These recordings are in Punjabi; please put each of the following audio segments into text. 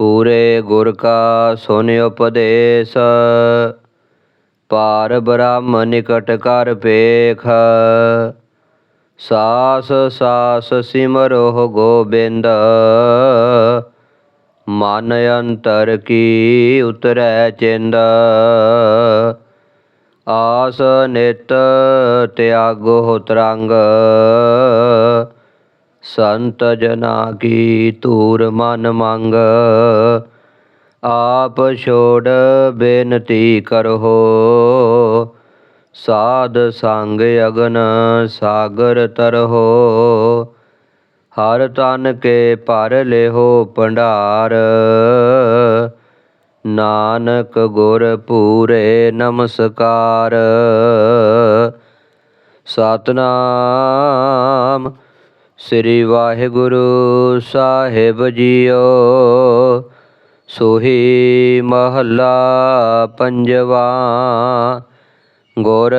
ਪੂਰੇ ਗੁਰ ਕਾ ਸੁਨ ਉਪਦੇਸ਼ ਪਾਰ ਬ੍ਰਹਮ ਨਿਕਟ ਕਰ ਪੇਖ ਸਾਸ ਸਾਸ ਸਿਮਰੋ ਗੋਬਿੰਦ, ਮਨ ਅੰਤਰ ਕੀ ਉਤਰੈ ਚਿੰਦ। ਆਸ ਨਿਤ ਤਿਆਗੋ ਤਰੰਗ ਸੰਤ ਜਨਾ ਕੀ ਧੂਰ ਮਨ ਮੰਗ। ਆਪ ਛੋੜ ਬੇਨਤੀ ਕਰੋ। ਸਾਧ ਸੰਗ ਅਗਨ ਸਾਗਰ ਤਰੋ। ਹਰ ਤਨ ਕੇ ਭਰ ਲਿਹੋ ਭੰਡਾਰ। ਨਾਨਕ ਗੁਰ ਪੂਰੇ ਨਮਸਕਾਰ। ਸਤਨਾਮ ਸ੍ਰੀ ਵਾਹਿਗੁਰੂ ਸਾਹਿਬ ਜੀਓ। ਸੋਹੀ ਮਹੱਲਾ ਪੰਜਵਾ, ਗੁਰ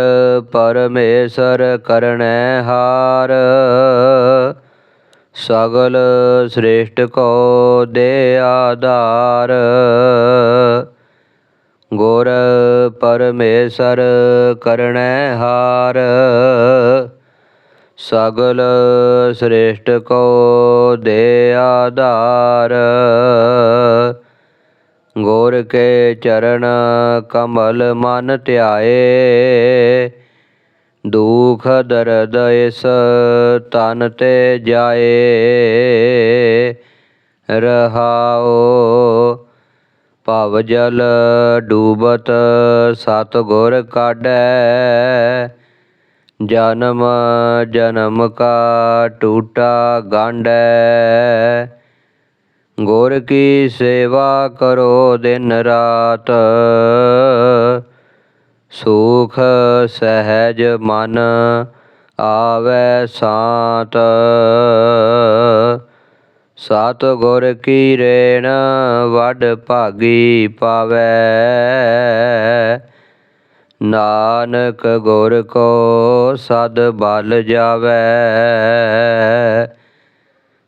ਪਰਮੇਸ਼ਰ ਕਰਣੈ ਹਾਰ। ਸਗਲ ਸ੍ਰੇਸ਼ਟ ਕੋ ਦੇ ਆਧਾਰ। ਗੁਰ ਪਰਮੇਸ਼ਰ ਕਰਣੈ ਹਾਰ। ਸਗਲ ਸ੍ਰੇਸ਼ਟ ਕੋ ਦੇ ਆਧਾਰ। ਗੁਰ ਕੇ ਚਰਨ ਕਮਲ ਮਨ ਧਿਆਏ। ਦੁਖ ਦਰਦ ਇਸ ਤਨ ਤੇ ਜਾਏ। ਰਹਾਓ ਭਵ ਜਲ ਡੂਬਤ ਸਤ ਗੁਰ ਕਾਢੈ। ਜਨਮ ਜਨਮ ਕਾ ਟੂਟਾ ਗਾਂਡੈ। ਗੁਰ ਕੀ ਸੇਵਾ ਕਰੋ ਦਿਨ ਰਾਤ। ਸੁਖ ਸਹਿਜ ਮਨ ਆਵੈ ਸਾਤ। ਸਤ ਗੁਰ ਕੀ ਰੇਣ ਵੱਡ ਭਾਗੀ ਪਾਵੈ। ਨਾਨਕ ਗੁਰ ਕੋ ਸਦ ਬਲ ਜਾਵੈ।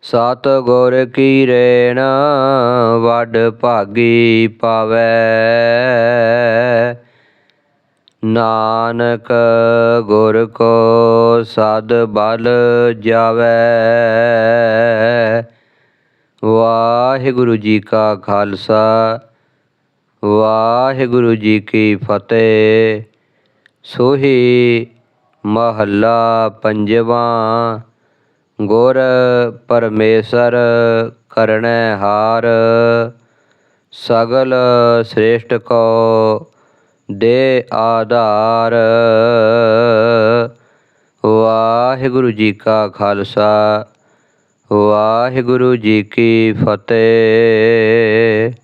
ਸਤ ਗੁਰ ਕੀ ਰੇਣ ਵੱਡ ਭਾਗੀ ਪਾਵੈ। ਨਾਨਕ ਗੁਰ ਕੋ ਸਦ ਬਲ ਜਾਵੈ। ਵਾਹਿਗੁਰੂ ਜੀ ਕਾ ਖਾਲਸਾ। ਵਾਹਿਗੁਰੂ ਜੀ ਕੀ ਫਤਿਹ। ਸੋਹੀ ਮਹੱਲਾ ਪੰਜਵਾਂ। ਗੁਰ ਪਰਮੇਸ਼ਰ ਕਰਣੈ ਹਾਰ। ਸਗਲ ਸ੍ਰੇਸ਼ਟ ਕੋ ਦੇ ਆਧਾਰ। ਵਾਹਿਗੁਰੂ ਜੀ ਕਾ ਖਾਲਸਾ, ਵਾਹਿਗੁਰੂ ਜੀ ਕੀ ਫਤਿਹ।